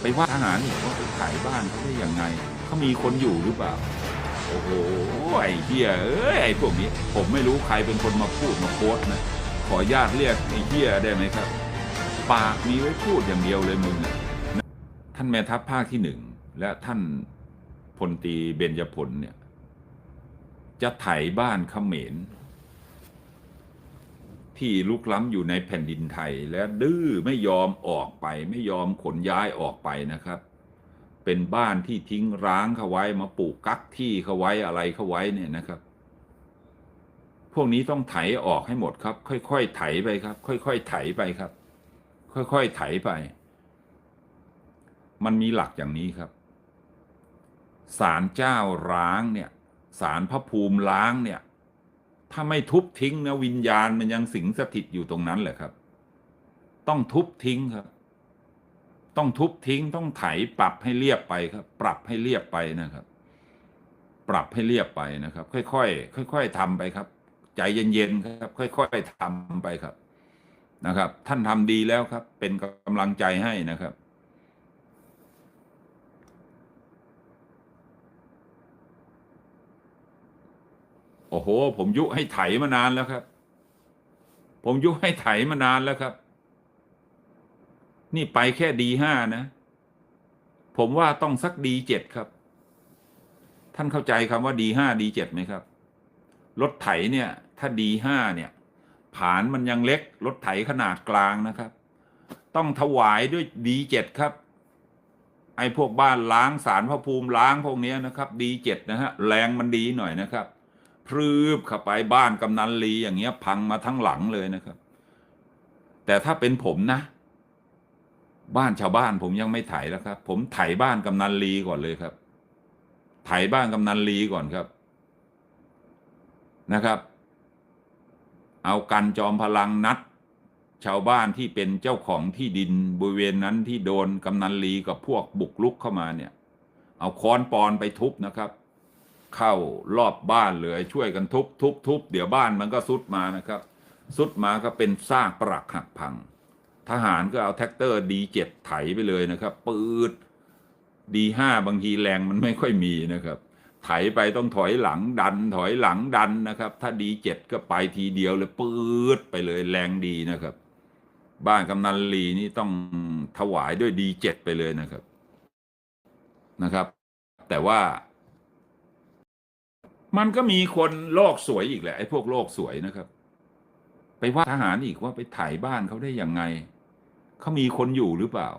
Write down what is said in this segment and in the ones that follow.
ไปว่าทหารอีกว่าไปขายบ้านเขาได้ยังไงเขามีคนอยู่หรือเปล่า โอ้โหไอ้เฮียเอ้ยไอ้พวกนี้ ผมไม่รู้ใครเป็นคนมาพูดมาโพสนะ ขอญาตเรียกไอ้เฮียได้ไหมครับ ปากมีไว้พูดอย่างเดียวเลยมึงอะท่านแม่ทัพภาคที่หนึ่งและท่านพลตีเบญจพลเนี่ย จะไถบ้านเขมร ที่ลุกล้ำอยู่ในแผ่นดินไทย และดื้อไม่ยอมออกไป ไม่ยอมขนย้ายออกไปนะครับ เป็นบ้านที่ทิ้งร้างเขาไว้มาปลูกกักที่เขาไว้อะไรเขาไว้เนี่ยนะครับ พวกนี้ต้องไถออกให้หมดครับ ค่อยๆไถไปครับ ค่อยๆไถไปครับ ค่อยๆไถไป มันมีหลักอย่างนี้ครับศาลเจ้าร้างเนี่ยศาลพระภูมิล้างเนี่ย ถ้าไม่ทุบทิ้งนะวิญญาณมันยังสิงสถิตอยู่ตรงนั้นแหละครับ ต้องทุบทิ้งครับ ต้องทุบทิ้งต้องไถปรับให้เรียบไปครับ ปรับให้เรียบไปนะครับ ปรับให้เรียบไปนะครับ ค่อยๆค่อย ๆทำไปครับ ใจเย็นๆครับ ค่อย ๆทำไปครับนะครับ ท่านทำดีแล้วครับ เป็นกำลังใจให้นะครับ โอ้โห ผมยุให้ไถมานานแล้วครับ ผมยุให้ไถมานานแล้วครับ นี่ไปแค่ดีห้านะ ผมว่าต้องสักดีเจ็ดครับ ท่านเข้าใจคำว่าดีห้าดีเจ็ดไหมครับ รถไถเนี่ย ถ้าดีห้าเนี่ยผานมันยังเล็ก รถไถขนาดกลางนะครับ ต้องถวายด้วยดีเจ็ดครับ ไอ้พวกบ้านล้างสารพระภูมิล้างพวกนี้นะครับ ดีเจ็ดนะฮะ แรงมันดีหน่อยนะครับ พรืบเข้าไปบ้านกำนันลีอย่างเงี้ย พังมาทั้งหลังเลยนะครับ แต่ถ้าเป็นผมนะ บ้านชาวบ้านผมยังไม่ไถแล้วครับ ผมไถบ้านกำนันลีก่อนเลยครับ ไถบ้านกำนันลีก่อนครับนะครับ เอากันจอมพลังนัด ชาวบ้านที่เป็นเจ้าของที่ดินบริเวณนั้นที่โดนกำนันลีกับพวกบุกลุกเข้ามาเนี่ย เอาค้อนปอนไปทุบนะครับ เข้ารอบบ้านเลยช่วยกันทุบทุบทุบเดี๋ยวบ้านมันก็ซุดมานะครับซุดมาก็เป็นซากปรักหักพัง ทหารก็เอาแท็กเตอร์ดีเจ็ดไถไปเลยนะครับ ปืดดีห้าบางทีแรงมันไม่ค่อยมีนะครับ ไถไปต้องถอยหลังดัน ถอยหลังดันนะครับ ถ้าดีเจ็ดก็ไปทีเดียวเลยปืดไปเลยแรงดีนะครับ บ้านกำนันลีนี่ต้องถวายด้วยดีเจ็ดไปเลยนะครับนะครับ แต่ว่า มันก็มีคนโลกสวยอีกแหละไอ้พวกโลกสวยนะครับ ไปว่าทหารอีกว่าไปถ่ายบ้านเขาได้ยังไงเขามีคนอยู่หรือเปล่า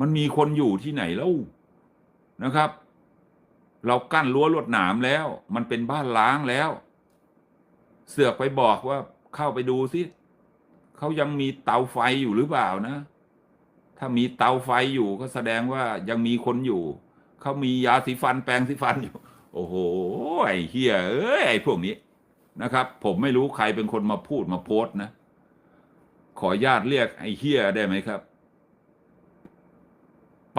มันมีคนอยู่ที่ไหนแล้วนะครับ เรากั้นรั้วลวดหนามแล้ว มันเป็นบ้านล้างแล้ว เสือกไปบอกว่าเข้าไปดูสิเขายังมีเตาไฟอยู่หรือเปล่านะ ถ้ามีเตาไฟอยู่ก็แสดงว่ายังมีคนอยู่เขามียาสีฟันแปรงสีฟันอยู่ โอ้โหไอ้เฮียเอ้ยไอ้พวกนี้นะครับ ผมไม่รู้ใครเป็นคนมาพูดมาโพสต์นะ ขอญาตเรียกไอ้เฮียได้ไหมครับ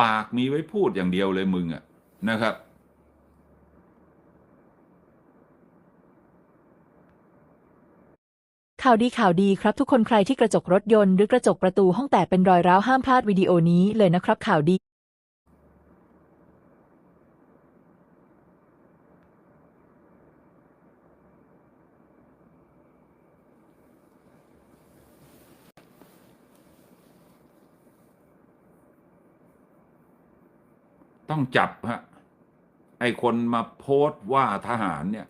ปากมีไว้พูดอย่างเดียวเลยมึงอะนะครับ ข่าวดีข่าวดีครับทุกคนใครที่กระจกรถยนต์หรือกระจกประตูห้องแตกเป็นรอยร้าวห้ามพลาดวิดีโอนี้เลยนะครับข่าวดี ต้องจับฮะไอคนมาโพสต์ว่าทหารเนี่ย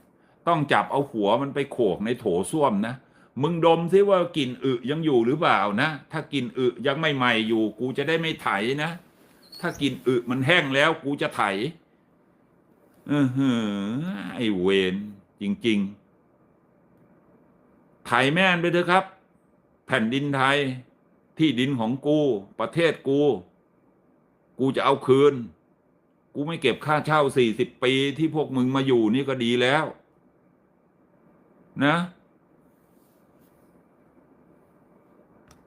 ต้องจับเอาหัวมันไปโขกในโถส้วมนะ มึงดมซิว่ากลิ่นอึยังอยู่หรือเปล่านะ ถ้ากลิ่นอึยังไม่ใหม่อยู่ กูจะได้ไม่ไถนะ ถ้ากลิ่นอึมันแห้งแล้วกูจะไถเออหือไอเวนจริง ๆ ไถแม่นไปเถอะครับ แผ่นดินไทย ที่ดินของกู ประเทศกู กูจะเอาคืน กูไม่เก็บค่าเช่าสี่สิบปีที่พวกมึงมาอยู่นี่ก็ดีแล้ว นะ